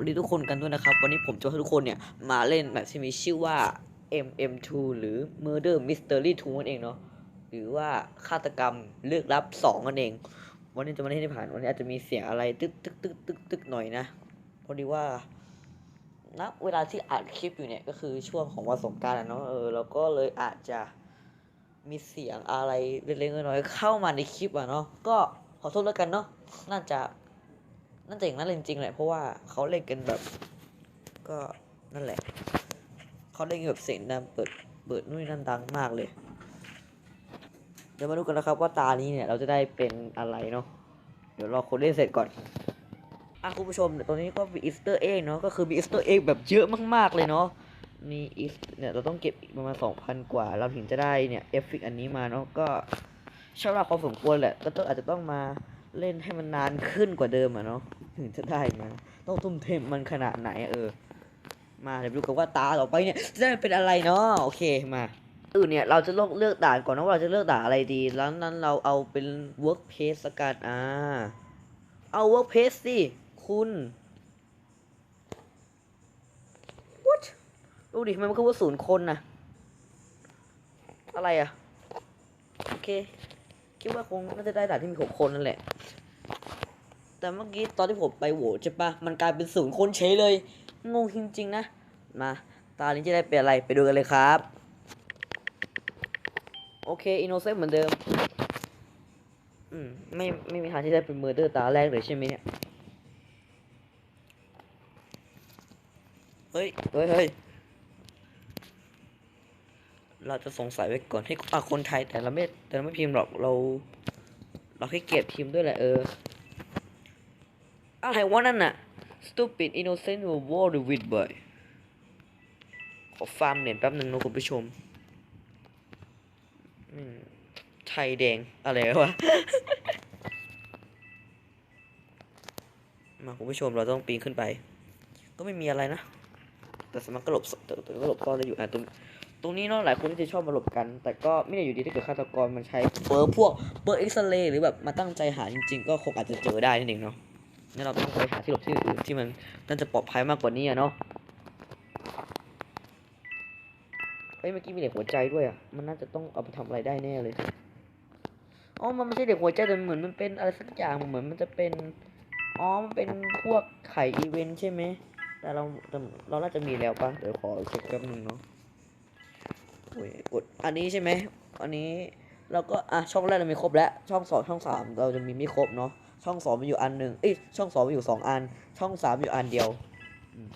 วัสดีทุกคนกันด้วยนะครับ วันนี้ผมจะให้ทุกคนเนี่ย มาเล่นแบบที่มีชื่อว่า MM2 หรือ Murder Mystery 2นั่นเองเนาะหรือว่าฆาตกรรมเลือกลับ2นั่นเอง วันนี้จะมาเล่นที่ผ่านวันนี้อาจจะมีเสียงอะไรตึกตึกตึกตึกตึกหน่อยนะพอดีว่าณเวลาที่อัดคลิปอยู่เนี่ยก็คือช่วงของวันสงกรารเนาะเออแล้วก็เลยอาจจะมีเสียงอะไรเล็กๆน้อยๆเข้ามาในคลิปอะเนาะก็ขอโทษแล้วกันเนาะน่าจะ น่าจะอย่างนั้นเลยจริงๆแหละเพราะว่าเขาเล่นกันแบบ ก็นั่นแหละเขาเล่นกันแบบเสียงดังเปิดเปิดนู่นนั่นดังมากเลย เดี๋ยวมาดูกันนะครับว่าตานี้เนี่ยเราจะได้เป็นอะไรเนาะเดี๋ยวรอคนเล่นเสร็จก่อนอะคุณผู้ชมตอนนี้ก็มีอีสเตอร์เอ็กเนาะก็คือมีอีสเตอร์เอ็กแบบเยอะมากๆเลยเนาะนี่อีสเนี่ยเราต้องเก็บอีกประมาณสองพันกว่า เราถึงจะได้เนี่ยเอฟฟิกอันนี้มาเนาะก็ใช้เวลาพอสมควรแหละก็ต้องอาจจะต้องมา เล่นให้มันนานขึ้นกว่าเดิมอะเนาะถึงจะได้มาต้องทุ่มเทมันขนาดไหนเออ มาเดี๋ยวดูกันว่าตาต่อไปเนี่ยจะได้เป็นอะไรเนาะโอเคมาอื่นเนี่ยเราจะเลือกเลือกด่านก่อนนะว่าเราจะเลือกด่านอะไรดี แล้วนั้นเราเอาเป็น work pace ละกันอ่าเอา work pace สิ คุณ what ดูดิทำไมมันคือว่าศูนย์คนนะอะไรอะโอเค คิดว่าคงน่าจะได้ด่านที่มีหกคนนั่นแหละ แต่เมื่อกี้ตอนที่ผมไปโหวตใช่ปะมันกลายเป็นศูนย์คนเฉยเลย งงจริงๆนะ มาตานี้จะได้เป็นอะไรไปดูกันเลยครับ โอเคอินโนเซนต์เหมือนเดิม อืม ไม่ ไม่มีทางที่ได้เป็นเมอร์เดอร์ตาแรกเลยใช่ไหมเนี่ย เฮ้ย เฮ้ยเฮ้ยเราจะสงสัยไว้ก่อนให้อะคนไทยแต่เราไม่แต่เราไม่พิมพ์หรอกเรา เราให้เกียรติพิมพ์ด้วยแหละเออ อะไรวะนั่นน่ะ stupid innocent will war e with boy ขอฟาร์มเน็ตแป๊บหนึ่งนะคุณผู้ชมไทยแดงอะไรวะ มาคุณผู้ชมเราต้องปีนขึ้นไป ก็ไม่มีอะไรนะ แต่สามารถก็หลบต่แต่ก็หลบซ่อนได้อยู่อะตรงตรงนี้เนาะหลายคนที่จะชอบมาหลบกัน แต่ก็ไม่ได้อยู่ดีถ้าเกิดฆาตกรมันใช้เบอร์พวกเบอร์เอ็กซเรย์หรือแบบมาตั้งใจหาจริงๆ ก็คงอาจจะเจอได้นั่นเองเนาะ งั้นเราต้องไปหาที่หลบที่อื่นที่มันน่าจะปลอดภัยมากกว่านี้อะเนาะเฮ้ยเมื่อกี้มีเด็กหัวใจด้วยอะ มันน่าจะต้องเอาไปทำอะไรได้แน่เลย อ๋อ มันไม่ใช่เด็กหัวใจแต่เหมือนมันเป็นอะไรสักอย่างเหมือนมันจะเป็น อ๋อ มันเป็นพวกไข่อีเวนต์ใช่ไหม แต่เราเราน่าจะมีแล้วปะเดี๋ยวขอเช็คแป๊บนึงเนาะโอ้ยกดอันนี้ใช่ไหม อันนี้เราก็อะช่องแรกเรามีครบแล้ว ช่องสองช่องสามเราจะมีไม่ครบเนาะ ช่องสองมีอยู่อันหนึ่งเอ้ยช่องสองมีอยู่สองอัน ช่องสามอยู่อันเดียวอืม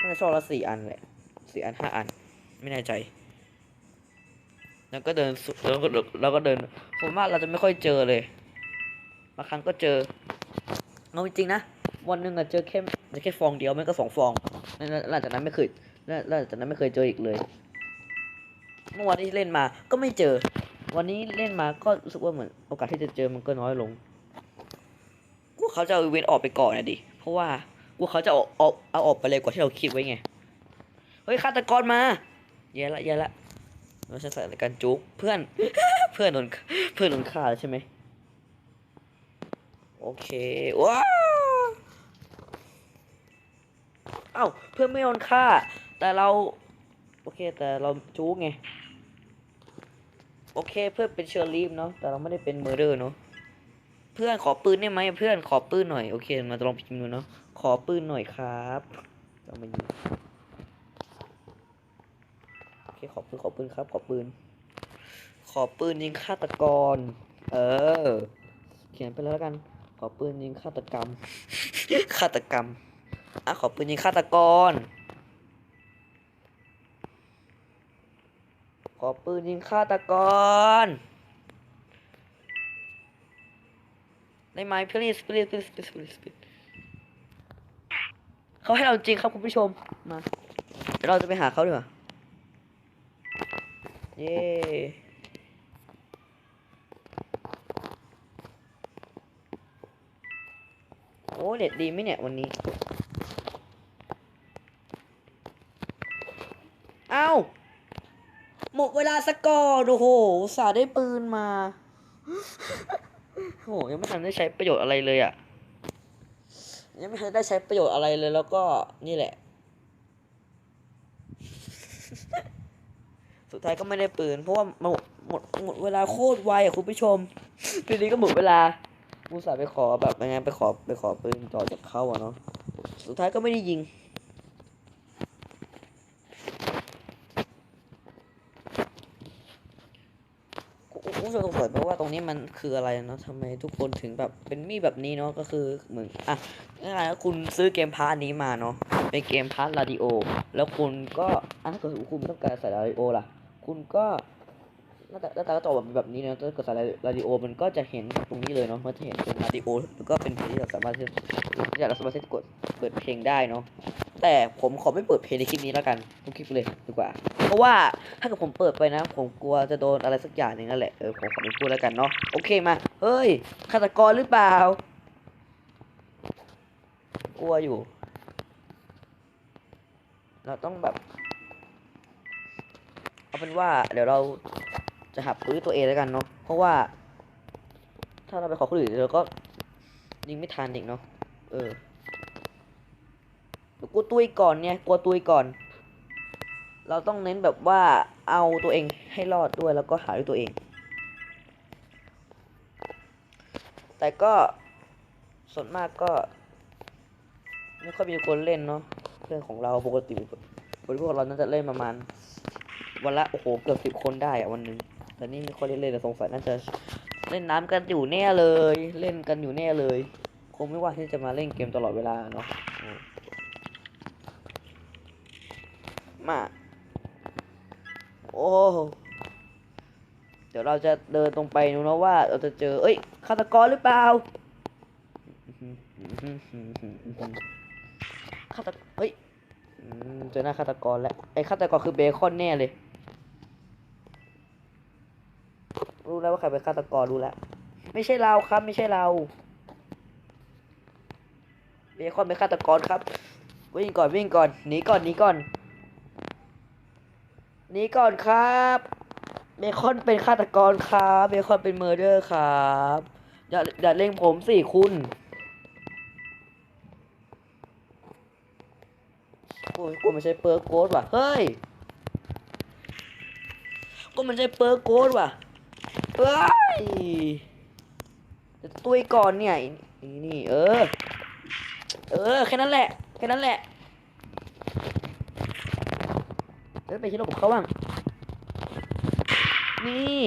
น่าจะช่องละสี่อันแหละสี่อันห้าอัน ไม่แน่ใจ แล้วก็เดินแล้วก็แล้วก็เดินส่วนมาเราจะไม่ค่อยเจอเลยบางครั้งก็เจอเอาจริงๆนะวันหนึ่งอะเจอแค่แค่ฟองเดียวไม่ก็สองฟองหลังจากนั้นไม่เคยหลังจากนั้นไม่เคยเจออีกเลยเมื่อวานที่เล่นมาก็ไม่เจอ วันนี้เล่นมาก็รู้สึกว่าเหมือนโอกาสที่จะเจอมันก็น้อยลง เขาจะเอาเวนออกไปก่อนนะดิ เพราะว่ากูเขาจะเอาเอาเอาออกไปเลยกว่าที่เราคิดไว้ไง เฮ้ยฆาตกรมาแย่ละแย่ละเราจะใส่การจุกเพื่อนเพื่อนโดนเพื่อนโดนฆ่าใช่ไหมโอเคว้าเอ้าเพื่อนไม่โดนฆ่า แต่เราโอเคแต่เราจุกไงโอเคเพื่อนเป็นเชอร์ลีฟเนาะแต่เราไม่ได้เป็นเมอร์เดอร์เนาะ เพื่อนขอปืนได้ไหมเพื่อนขอปืนหน่อยโอเคมาลองพิมพ์ดูเนาะขอปืนหน่อยครับเอามายิงโอเคขอปืนขอปืนครับ ขอปืน ขอปืนยิงฆาตกร เออ เขียนไปแล้วกัน ขอปืนยิงฆาตกรรมฆาตกรรมอะขอปืนยิงฆาตกร ขอปืนยิงฆาตกร ได้ไหม please please please please please please เขาให้เราจริงครับคุณผู้ชมมาเดี๋ยวเราจะไปหาเขาดีกว่าเย้โอ้เด็ดดีไหมเนี่ยวันนี้เอ้าหมดเวลาสกอร์โอ้โหสาได้ปืนมา โหยังไม่ทันได้ใช้ประโยชน์อะไรเลยอะ่ะ ยังไม่ทันได้ใช้ประโยชน์อะไรเลย แล้วก็นี่แหละ สุดท้ายก็ไม่ได้ปืน เพราะว่าหมดหมดหมดเวลาโคตรไวอะคุณผู้ชมทีนี้ก็หมดเวลามูสาไปขอแบบยังไงไปขอไปขอปืนจ่อจากเขาอะเนาะสุดท้ายก็ไม่ได้ยิง คุณผู้ชมสงสัยไหมว่าตรง นี้มันคืออะไรเนาะทำไมทุกคนถึงแบบเป็นมีแบบนี้เนาะก็คือเหมือนอะง่ายๆก็คุณซื้อเกมพาร์ทนี้มาเนาะเป็นเกมพาร์ทราดิโอ แล้วคุณก็อะถ้าเกิดคุณต้องการใส่ราดิโอล่ะ คุณก็หน้าตาหน้าตาก็จออกมาแบบนี้นะถ้าเกิดใส่ราดิโอมันก็จะเห็นตรงนี้เลยเนาะมันจะเห็นเป็นราดิโอแล้วก็เป็นเพลงที่เราสามารถที่ที่เราสามารถที่จะกดเปิดเพลงได้เนาะ แต่ผมขอไม่เปิดเพลงในคลิปนี้แล้วกันทุกคลิปเลยดีกว่า เพราะว่าถ้าเกิดผมเปิดไปนะ ผมกลัวจะโดนอะไรสักอย่างหนึ่งนั่นแหละ เออผมขอไม่พูดแล้วกันเนาะ โอเคมา เฮ้ยฆาตกรหรือเปล่า กลัวอยู่ เราต้องแบบ เอาเป็นว่า เดี๋ยวเราจะหับปื้อตัวเองแล้วกันเนาะ เพราะว่า ถ้าเราไปขอคนอื่นเราก็ยิงไม่ทันอีกเนาะ เออ กลัวตุยก่อนเนี่ยกลัวตุยก่อน เราต้องเน้นแบบว่าเอาตัวเองให้รอดด้วยแล้วก็หาด้วยตัวเอง แต่ก็ส่วนมากก็ไม่ค่อยมีคนเล่นเนาะเรื่องของเราปกติบริพวกเราน่าจะเล่นประมาณวันละโอ้โหเกือบสิบคนได้อะวันหนึงแต่นี่ไม่ค่อยได้เล่นแต่สงสัยน่าจะเล่นน้ำกันอยู่แน่เลย เล่นกันอยู่แน่เลย คงไม่ว่าที่จะมาเล่นเกมตลอดเวลาเนาะ มมาโอ้เดี๋ยวเราจะเดินตรงไปดูนะว่าเราจะเจอ เอ้ยฆาตกรหรือเปล่าฆาตกเฮ้ยเจอหน้าฆาตกรแล้วไอ้ฆาตกรคือเบคอนแน่เลย รู้แล้วว่าใครเป็นฆาตกรรู้แล้ว ไม่ใช่เราครับ ไม่ใช่เรา เบคอนเป็นฆาตกรครับ วิ่งก่อนวิ่งก่อนหนีก่อนหนีก่อน นี้ก่อนครับเบคอนเป็นฆาตกรครับเบคอนเป็นเมอร์เดอร์ครับอย่าอย่าเล่งผมสิคุณโอ้ยกูไม่ใช่เปิร์กโกดว่ะเฮ้ยกูไม่ใช่เปิร์กโกดว่ะเฮ้ยจะตุ้ยก่อนเนี่ยนี่เออ เออแค่นั้นแหละแค่นั้นแหละ ไปที่ระบบเขาบ้าง นี่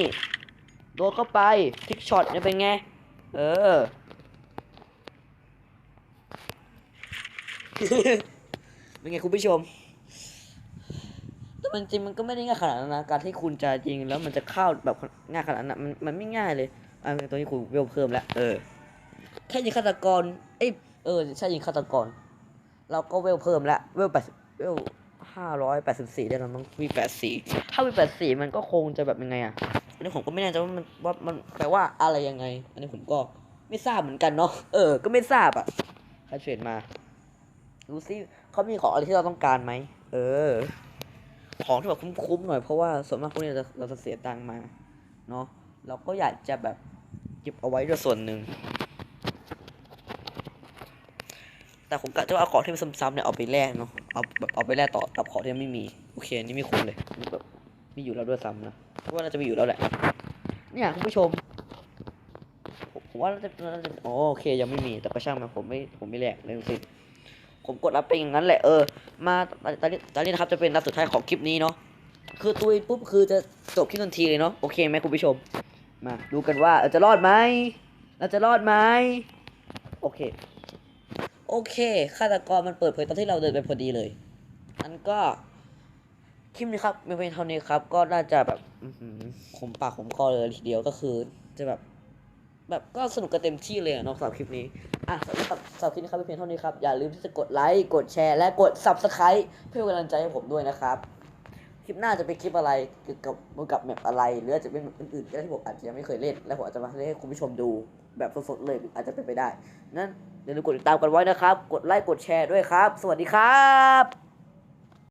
โดนเข้าไปทิกช็อตเนี่ยเป็นไง เออ เป็นไงคุณผู้ชมแต่มันจริงมันก็ไม่ได้ง่ายขนาดนั้นนะ การที่คุณจะยิงแล้วมันจะเข้าแบบง่ายขนาดนั้นมันมันไม่ง่ายเลยอ่าตัวนี้คุณเวลเพิ่มแล้ว เออ แค่ยิงฆาตกร เอ้ย เออ ใช่ยิงฆาตกร เราก็เวลเพิ่มแล้ว เวลแปดเวล ห้าร้อยแปดสิบสี่ได้แล้วมั้งวีแปดสี่ถ้าวีแปดสี่มันก็คงจะแบบยังไงอะอันนี้ผมก็ไม่แน่ใจว่ามันว่ามันแปลว่าอะไรยังไง อันนี้ผมก็ไม่ทราบเหมือนกันเนาะเออ ก็ไม่ทราบอะใครเทรดมาดูซิเขามีของอะไรที่เราต้องการไหมเออ ของที่แบบคุ้มๆหน่อยเพราะว่าส่วนมากพวกนี้เราจะเราจะเสียตังค์มาเนาะเราก็อยากจะแบบเก็บเอาไว้ด้วยส่วนหนึ่ง แต่ผมกะจะเอาของที่มันซ้ำๆเนี่ยเอาไปแลกเนาะเอาแบบเอาไปแลกต่อกับของที่ไม่มีโอเคนี่ไม่คุ้มเลยมีแบบมีอยู่แล้วด้วยซ้ำนะเพราะว่าน่าจะมีอยู่แล้วแหละเนี่ยคุณผู้ชมผมผมว่าน่าจะน่าจะโอเคยังไม่มีแต่ก็ช่างมันผมไม่ผมไม่แลกเลยสิผมกดรับไปอย่างนั้นแหละเออมาตอนนี้ตอนนี้นะครับจะเป็นนัดสุดท้ายของคลิปนี้เนาะคือตุยปุ๊บคือจะจบคลิปทันทีเลยเนาะโอเคไหมคุณผู้ชม มาดูกันว่าจะรอดไหมเราจะรอดไหมโอเค โอเคฆาตกรมันเปิดเผยตอนที่เราเดินไปพอดีเลยอันก็คลิปนี้ครับมีเพียงเท่านี้ครับ ก็น่าจะแบบขมปากขมคอเลยทีเดียวก็คือ จะแบบ แบบก็สนุกกันเต็มที่เลยอะนาะสำหรับคลิปนี้อะสำหรับสำหรับคลิปนี้ครับมีเพียงเท่านี้ครับ อย่าลืมที่จะกดไลค์กดแชร์และกด subscribe เพื่อเป็นกำลังใจให้ผมด้วยนะครับ คลิปหน้าจะเป็นคลิปอะไรเกี่ยวกับเกี่ยวกับแมปอะไร หรืออาจจะเป็นแบบอื่นๆที่ผมอาจจะยังไม่เคยเล่น และผมอาจจะมาเล่นให้คุณผู้ชมดู แบบสดๆเลยอาจจะเป็นไปได้ นั้นอย่าลืมกดติดตามกันไว้นะครับ กดไลค์กดแชร์ด้วยครับ สวัสดีครับ